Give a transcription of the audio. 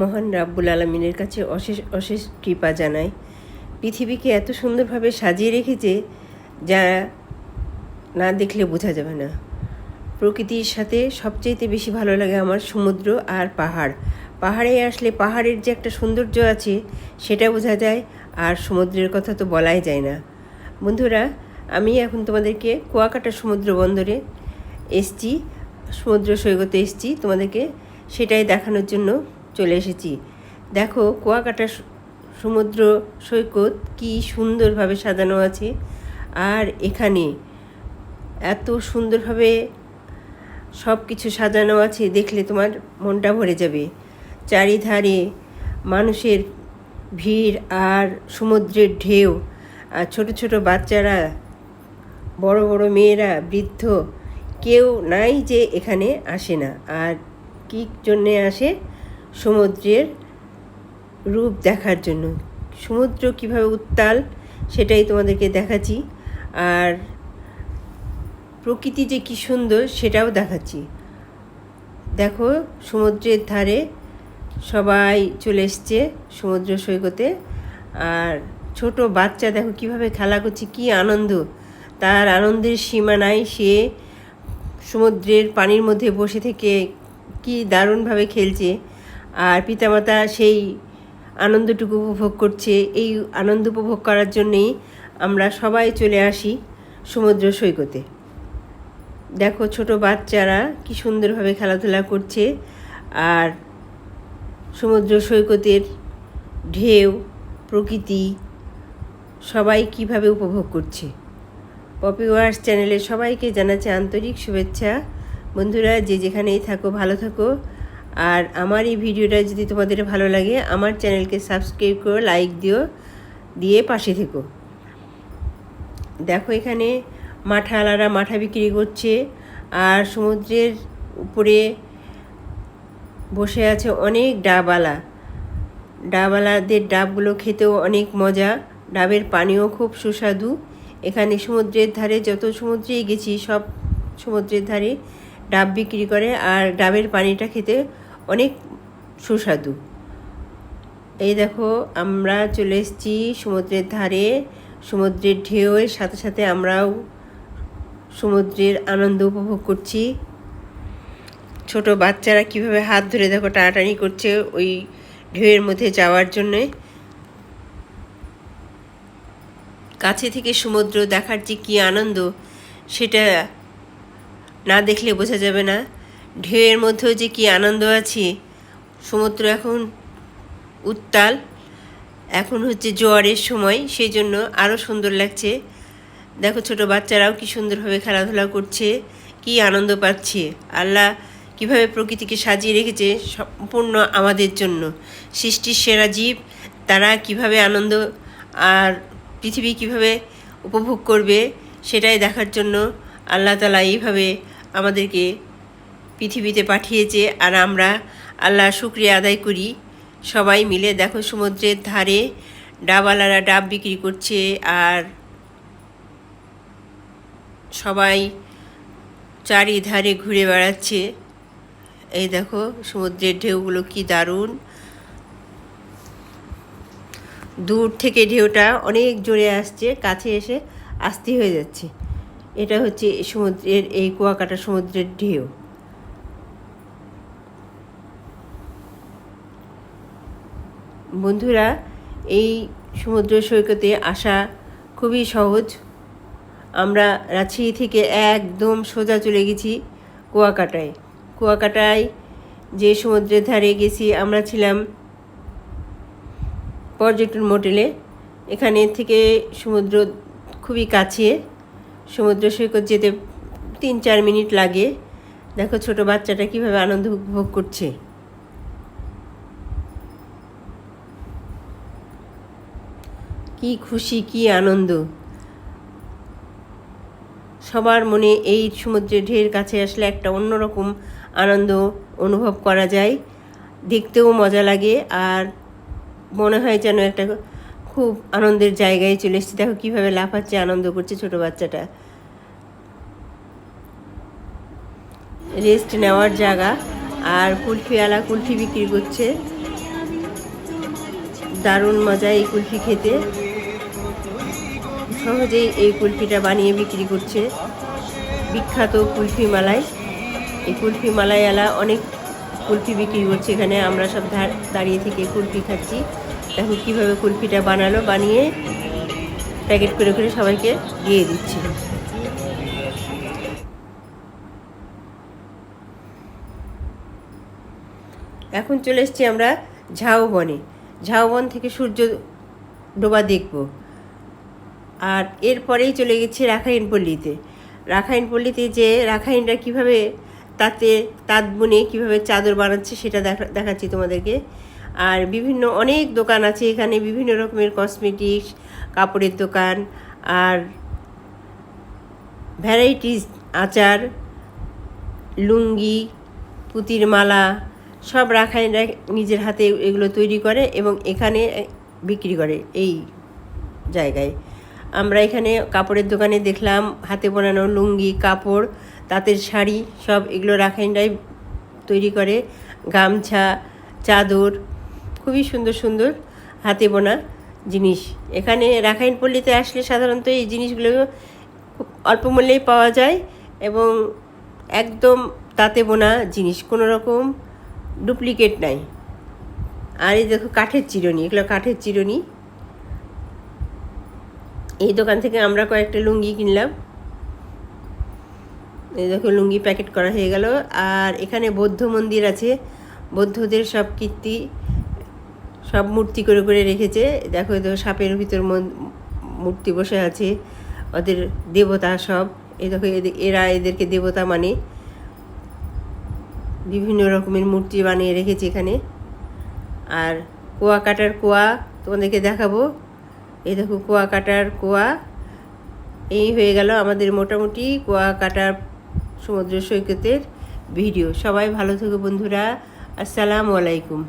মহান রাব্বুল আলমিনের কাছে অশেষ অশেষ কৃপা জানাই। পৃথিবীকে এত সুন্দরভাবে সাজিয়ে রেখেছে যা না দেখলে বোঝা যাবে না। প্রকৃতির সাথে সবচেয়ে বেশি ভালো লাগে আমার সমুদ্র আর পাহাড়। পাহাড়ে আসলে পাহাড়ের যে একটা সৌন্দর্য আছে, সেটা বোঝা যায়, আর সমুদ্রের কথা তো বলাই যায় না। বন্ধুরা, আমি এখন তোমাদেরকে কুয়াকাটা সমুদ্র বন্দরে এসছি, সমুদ্র সৈকতে এসছি তোমাদেরকে সেটাই দেখানোর জন্য। চলে এসেছি। দেখো কুয়াকাটা সমুদ্র সৈকত কি সুন্দরভাবে সাজানো আছে। আর এখানে এত সুন্দরভাবে সব কিছু সাজানো আছে, দেখলে তোমার মনটা ভরে যাবে। চারিধারে মানুষের ভিড় আর সমুদ্রের ঢেউ, আর ছোট ছোট বাচ্চারা, বড় বড় মেয়েরা, বৃদ্ধ, কেউ নাই যে এখানে আসে না। আর কী জন্যে আসে? সমুদ্রের রূপ দেখার জন্য। সমুদ্র কীভাবে উত্তাল, সেটাই তোমাদেরকে দেখাচ্ছি। আর প্রকৃতি যে কী সুন্দর, সেটাও দেখাচ্ছি। দেখো, সমুদ্রের ধারে সবাই চলে এসছে সমুদ্র সৈকতে। আর ছোট বাচ্চা দেখো কীভাবে খেলা করছে, কি আনন্দ। তার আনন্দের সীমা নাই, সে সমুদ্রের পানির মধ্যে বসে থেকে কি দারুণভাবে খেলছে। আর পিতামাতা সেই আনন্দটুকু উপভোগ করছে। এই আনন্দ উপভোগ করার জন্যেই আমরা সবাই চলে আসি সমুদ্র সৈকতে। দেখো ছোট বাচ্চারা কি সুন্দরভাবে খেলাধুলা করছে আর সমুদ্র সৈকতের ঢেউ, প্রকৃতি সবাই কীভাবে উপভোগ করছে। পপি ওয়ার্স চ্যানেলে সবাইকে জানাচ্ছে আন্তরিক শুভেচ্ছা। বন্ধুরা যে যেখানেই থাকো, ভালো থাকো। আর আমার এই ভিডিওটা যদি তোমাদের ভালো লাগে, আমার চ্যানেলকে সাবস্ক্রাইব করো, লাইক দিও, দিয়ে পাশে থেকো। দেখো এখানে মাঠালারা মাঠা বিক্রি করছে, আর সমুদ্রের উপরে বসে আছে অনেক ডাবালা ডাবালাদের ডাবগুলো খেতেও অনেক মজা, ডাবের পানিও খুব সুস্বাদু। এখানে সমুদ্রের ধারে যত সমুদ্রেই গেছি, সব সমুদ্রের ধারে ডাব বিক্রি করে, আর ডাবের পানিটা খেতে অনেক সুস্বাদু। এই দেখো, আমরা চলে এসেছি সমুদ্রের ধারে। সমুদ্রের ঢেউয়ের সাথে সাথে আমরাও সমুদ্রের আনন্দ উপভোগ করছি। ছোট বাচ্চারা কীভাবে হাত ধরে দেখো টানাটানি করছে ওই ঢেউয়ের মধ্যে যাওয়ার জন্যে। কাছে থেকে সমুদ্র দেখার যে কী আনন্দ, সেটা না দেখলে বোঝা যাবে না। ঢেউয়ের মধ্যেও যে কী আনন্দ আছে, সমুদ্র এখন উত্তাল, এখন হচ্ছে জোয়ারের সময়, সেই জন্য আরও সুন্দর লাগছে। দেখো ছোট বাচ্চারাও কি সুন্দরভাবে খেলাধুলা করছে, কি আনন্দ পাচ্ছে। আল্লাহ কীভাবে প্রকৃতিকে সাজিয়ে রেখেছে সম্পূর্ণ আমাদের জন্য। সৃষ্টির সেরা জীব, তারা কীভাবে আনন্দ আর পৃথিবী কীভাবে উপভোগ করবে, সেটাই দেখার জন্য আল্লাহ তালা এইভাবে আমাদেরকে পৃথিবীতে পাঠিয়েছে আর আমরা আল্লাহ শুক্রিয়া আদায় করি। সবাই মিলে দেখো সমুদ্রের ধারে ডাবওয়ালারা ডাব বিক্রি করছে আর সবাই চারিধারে ঘুরে বেড়াচ্ছে। এই দেখো সমুদ্রের ঢেউগুলো কি দারুণ। দূর থেকে ঢেউটা অনেক জোরে আসছে, কাছে এসে আস্তি হয়ে যাচ্ছে। এটা হচ্ছে সমুদ্রের, এই কুয়াকাটা সমুদ্রের ঢেউ। বন্ধুরা, এই সমুদ্র সৈকতে আসা খুবই সহজ। আমরা রাজশাহী থেকে একদম সোজা চলে গেছি কুয়াকাটায়। কুয়াকাটায় যে সমুদ্রের ধারে গেছি আমরা ছিলাম পর্যটন মোটেলে এখানে থেকে সমুদ্র খুবই কাছে। সমুদ্র সৈকত যেতে তিন চার মিনিট লাগে। দেখো ছোট বাচ্চাটা কীভাবে আনন্দ উপভোগ করছে। কি খুশি, কি আনন্দ। সবার মনে এই সমুদ্রের ঢের কাছে আসলে একটা অন্যরকম আনন্দ অনুভব করা যায়। দেখতেও মজা লাগে আর মনে হয় যেন একটা খুব আনন্দের জায়গায় চলে এসেছি। দেখো কীভাবে লাফাচ্ছে, আনন্দ করছে ছোট বাচ্চাটা। রেস্ট নেওয়ার জায়গা আর কুলফিওয়ালা কুলফি বিক্রি করছে। দারুণ মজা এই কুলফি খেতে। সহজেই এই কুলফিটা বানিয়ে বিক্রি করছে। বিখ্যাত কুলফি মালাই এই কুলফি মালাইওয়ালা অনেক কুলফি বিক্রি করছে এখানে। আমরা সব দাঁড়িয়ে থেকে কুলফি খাচ্ছি। দেখো কীভাবে কুলফিটা বানালো, বানিয়ে প্যাকেট করে করে সবাইকে দিয়ে দিচ্ছে। এখন চলে এসেছি আমরা ঝাউবনে। ঝাউবন থেকে সূর্য ডোবা দেখব। আর এরপরেই চলে গেছি রাখাইন পল্লীতে। রাখাইন পল্লীতে যে রাখাইনরা কীভাবে তাতে, তাঁত বুনে কীভাবে চাদর বানাচ্ছে সেটা দেখা, দেখাচ্ছি তোমাদেরকে। আর বিভিন্ন অনেক দোকান আছে এখানে, বিভিন্ন রকমের কসমেটিক্স, কাপড়ের দোকান, আর ভ্যারাইটিস আচার, লুঙ্গি, পুতির মালা, সব রাখাইনরা নিজের হাতে এগুলো তৈরি করে এবং এখানে বিক্রি করে এই জায়গায়। আমরা এখানে কাপড়ের দোকানে দেখলাম হাতে বানানো লুঙ্গি, কাপড়, তাঁতের শাড়ি, সব এগুলো রাখাইনরাই তৈরি করে। গামছা, চাদর, খুবই সুন্দর সুন্দর হাতে বোনা জিনিস। এখানে রাখাইন পল্লীতে আসলে সাধারণত এই জিনিসগুলো অল্প মূল্যেই পাওয়া যায় এবং একদম তাতে বোনা জিনিস, কোনো রকম ডুপ্লিকেট নাই। আর এই দেখো কাঠের চিরুনি, এগুলো কাঠের চিরুনি। এই দোকান থেকে আমরা কয়েকটা লুঙ্গি কিনলাম। এই দেখো, লুঙ্গি প্যাকেট করা হয়ে গেল। আর এখানে বৌদ্ধ মন্দির আছে। বৌদ্ধদের সব কীর্তি, সব মূর্তি করে করে রেখেছে। দেখো দেখো, সাপের ভিতর মূর্তি বসে আছে। ওদের দেবতা সব। এই দেখো এরা এদেরকে দেবতা মানে। বিভিন্ন রকমের মূর্তি বানিয়ে রেখেছে এখানে। আর কুয়া কাটার কুয়া তোমাদেরকে দেখাবো। এই দেখো কুয়া কাটার কুয়া। এই হয়ে গেল আমাদের মোটামুটি কুয়া কাটার সমুদ্র সৈকতের ভিডিও। সবাই ভালো থেকো বন্ধুরা। আসসালামু আলাইকুম।